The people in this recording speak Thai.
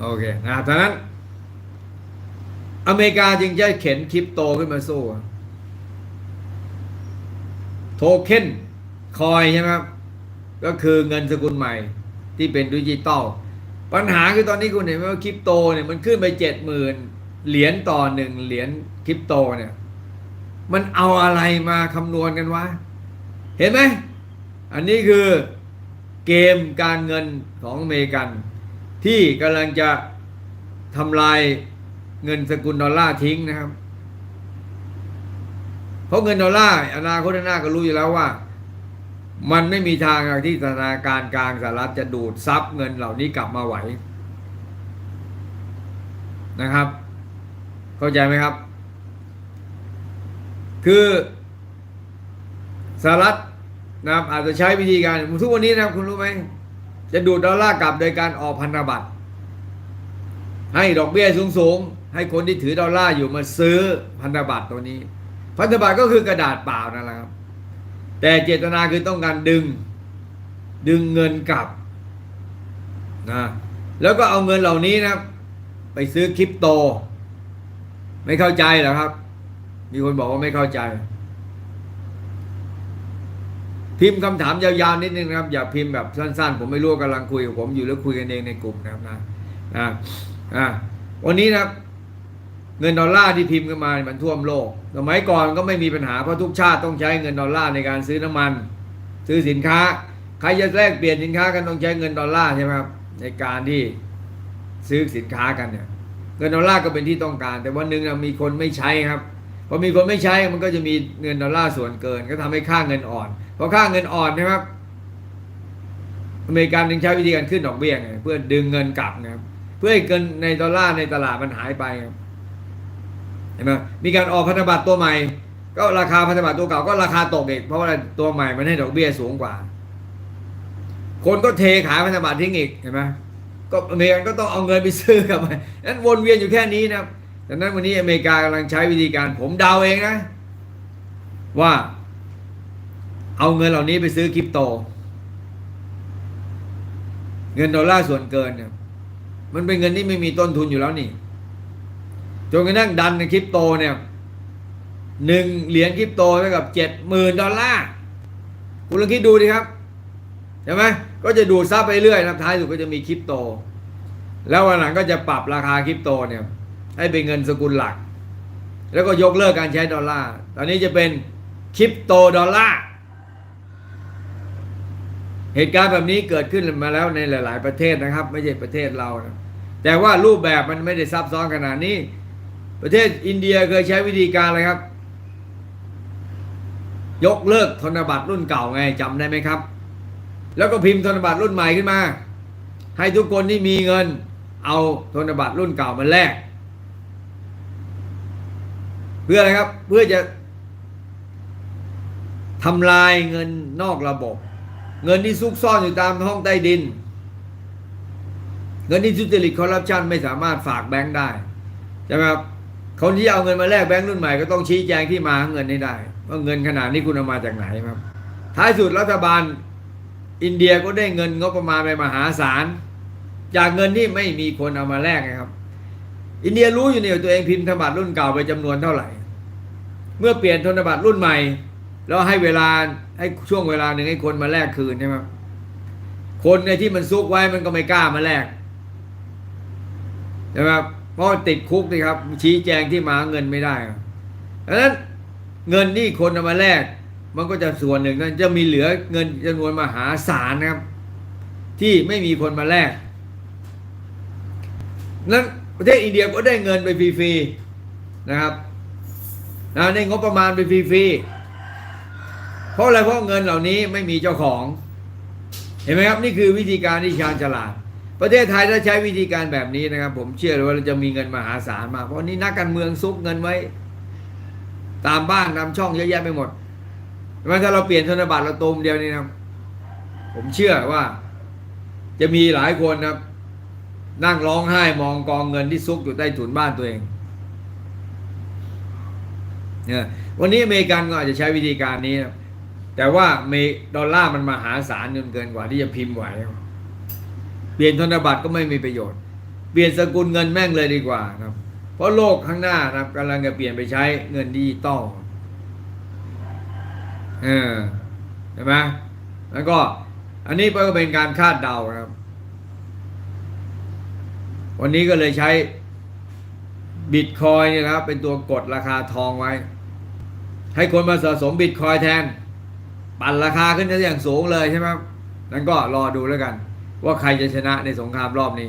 โอเคนะดังนั้น อเมริกาจึงจะเข็นคริปโตขึ้นมาสู้โทเค็นคอยใช่ไหมครับ ก็คือเงินสกุลใหม่ที่เป็นดิจิตอลปัญหาคือตอนนี้คุณเห็นไหมว่าคริปโตเนี่ยมันขึ้นไปเจ็ดหมื่นเหรียญต่อหนึ่งเหรียญคริปโตเนี่ย มันเอาอะไรมาคำนวณกันวะ เห็นไหม อันนี้คือเกมการเงินของอเมริกัน ที่กำลังจะทำลายเงินสกุลดอลลาร์ทิ้งนะครับ เพราะเงินดอลลาร์อนาคตหน้าก็รู้อยู่แล้วว่า มันไม่มีทางที่ธนาคารกลางสหรัฐจะดูดซับเงินเหล่านี้กลับมาไหวนะครับ เข้าใจไหมครับ คือสหรัฐนะครับอาจจะใช้วิธีการทุกวันนี้นะครับคุณรู้ไหม จะดูดดอลลาร์กลับโดยการออกพันธบัตรให้ดอกเบี้ยสูงๆ ให้คนที่ถือดอลลาร์อยู่มาซื้อพันธบัตรตัวนี้ พันธบัตรก็คือกระดาษเปล่านั่นแหละครับ แต่เจตนาคือต้องการดึงดึงเงินกลับนะแล้วก็เอาเงินเหล่านี้นะไปซื้อคริปโต ไม่เข้าใจเหรอครับ มีคนบอกว่าไม่เข้าใจ พิมพ์คำถามยาวๆนิดนึงนะครับ อย่าพิมพ์แบบสั้นๆ ผมไม่รู้ว่ากำลังคุยกับผมอยู่แล้วคุยกันเองในกลุ่มนะครับนะนะอะวันนี้นะเงินดอลลาร์ที่พิมพ์กันมามันท่วมโลก สมัยก่อนก็ไม่มีปัญหาเพราะทุกชาติต้องใช้เงินดอลลาร์ในการซื้อน้ำมัน ซื้อสินค้า ใครจะแลกเปลี่ยนสินค้ากันต้องใช้เงินดอลลาร์ใช่ไหมครับในการที่ซื้อสินค้ากันเนี่ยเงินดอลลาร์ก็เป็นที่ต้องการ แต่วันหนึ่งนะมีคนไม่ใช้ครับพอมีคนไม่ใช้มันก็จะมีเงินดอลลาร์ส่วนเกิน ก็ทำให้ค่าเงินอ่อน พอค่าเงินอ่อนนะครับ อเมริกันจึงใช้วิธีการขึ้นดอกเบี้ยไงเพื่อดึงเงินกลับนะครับ เพื่อให้เงินในดอลลาร์ในตลาดมันหายไปครับเห็นไหมมีการออกพันธบัตรตัวใหม่ ก็ราคาพันธบัตรตัวเก่าก็ราคาตกอีกเพราะว่าตัวใหม่มันให้ดอกเบี้ยสูงกว่า คนก็เทขายพันธบัตรทิ้งอีกเห็นไหมก็อเมริกันก็ต้องเอาเงินไปซื้อกลับมานั้นวนเวียนอยู่แค่นี้นะครับดังนั้นวันนี้อเมริกากำลังใช้วิธีการผมเดาเองนะ ว่า เอาเงินเหล่านี้ไปซื้อคริปโต เงินดอลลาร์ส่วนเกินเนี่ยมันเป็นเงินที่ไม่มีต้นทุนอยู่แล้วนี่จนกระทั่งดันในคริปโตเนี่ยหนึ่งเหรียญคริปโตเท่ากับเจ็ดหมื่นดอลลาร์คุณลองคิดดูดิครับใช่ไหมก็จะดูดซับไปเรื่อยนะท้ายสุดก็จะมีคริปโต แล้ววันหลังก็จะปรับราคาคริปโตเนี่ย ให้เป็นเงินสกุลหลัก แล้วก็ยกเลิกการใช้ดอลลาร์ตอนนี้จะเป็นคริปโตดอลลาร์ เหตุการณ์แบบนี้เกิดขึ้นมาแล้วในหลาย ๆ ประเทศนะครับ ไม่ใช่ประเทศเรานะแต่ว่ารูปแบบมันไม่ได้ซับซ้อนขนาดนี้ ประเทศอินเดียเคยใช้วิธีการอะไรครับ ยกเลิกธนบัตรรุ่นเก่าไงจำได้ไหมครับ แล้วก็พิมพ์ธนบัตรรุ่นใหม่ขึ้นมา ให้ทุกคนที่มีเงิน เอาธนบัตรรุ่นเก่ามาแลกเพื่ออะไรครับ เพื่อจะทำลายเงินนอกระบบ เงินที่ซุกซ่อนอยู่ตามห้องใต้ดิน เงินที่ทุจริตคอร์รัปชันไม่สามารถฝากแบงค์ได้ใช่ไหมครับคนที่เอาเงินมาแลกแบงค์รุ่นใหม่ก็ต้องชี้แจงที่มาของเงินให้ได้ว่าเงินขนาดนี้คุณเอามาจากไหนครับ ท้ายสุดรัฐบาลอินเดียก็ได้เงินงบประมาณไปมหาศาลจากเงินที่ไม่มีคนเอามาแลกนะครับ อินเดียรู้อยู่เนี่ยตัวเองพิมพ์ธนบัตรรุ่นเก่าไปจำนวนเท่าไหร่ เมื่อเปลี่ยนธนบัตรรุ่นใหม่ แล้วให้เวลาให้ช่วงเวลาหนึ่งให้คนมาแลกคืนใช่ไหมครับคนในที่มันซุกไว้มันก็ไม่กล้ามาแลกใช่ไหมครับเพราะติดคุกนี่ครับ ชี้แจงที่มาเงินไม่ได้ครับดังนั้นเงินที่คนเอามาแลกมันก็จะส่วนหนึ่งนั้นจะมีเหลือเงินจำนวนมหาศาลนะครับ ที่ไม่มีคนมาแลกนั้นประเทศอินเดียก็ได้เงินไปฟรีๆนะครับนะได้งบประมาณไปฟรีๆ เพราะอะไรเพราะเงินเหล่านี้ไม่มีเจ้าของ เห็นไหมครับนี่คือวิธีการที่ชาญฉลาด ประเทศไทยถ้าใช้วิธีการแบบนี้นะครับ ผมเชื่อเลยว่าเราจะมีเงินมหาศาลมากเพราะนี่นักการเมืองซุกเงินไว้ ตามบ้านตามช่องเยอะแยะไปหมดเห็นไหมถ้าเราเปลี่ยนธนบัตรเราตูมเดียวนี่นะผมเชื่อว่า จะมีหลายคนนะครับนั่งร้องไห้มองกองเงินที่ซุกอยู่ใต้ถุนบ้านตัวเองเนี่ยวันนี้อเมริกันก็อาจจะใช้วิธีการนี้นะ แต่ว่าเมดอลลาร์มันมหาศาลจนเกินกว่าที่จะพิมพ์ไหวเปลี่ยนธนบัตรก็ไม่มีประโยชน์ เปลี่ยนสกุลเงินแม่งเลยดีกว่าครับ เพราะโลกข้างหน้านะครับกำลังจะเปลี่ยนไปใช้เงินดิจิตอลเออใช่ไหมแล้วก็อันนี้ก็เป็นการคาดเดานะครับ วันนี้ก็เลยใช้บิตคอยนี่นะครับ เป็นตัวกดราคาทองไว้ ให้คนมาสะสมบิตคอยแทน ปั่นราคาขึ้นได้อย่างสูงเลยใช่ไหมนั้นก็รอดูแล้วกัน ว่าใครจะชนะในสงครามรอบนี้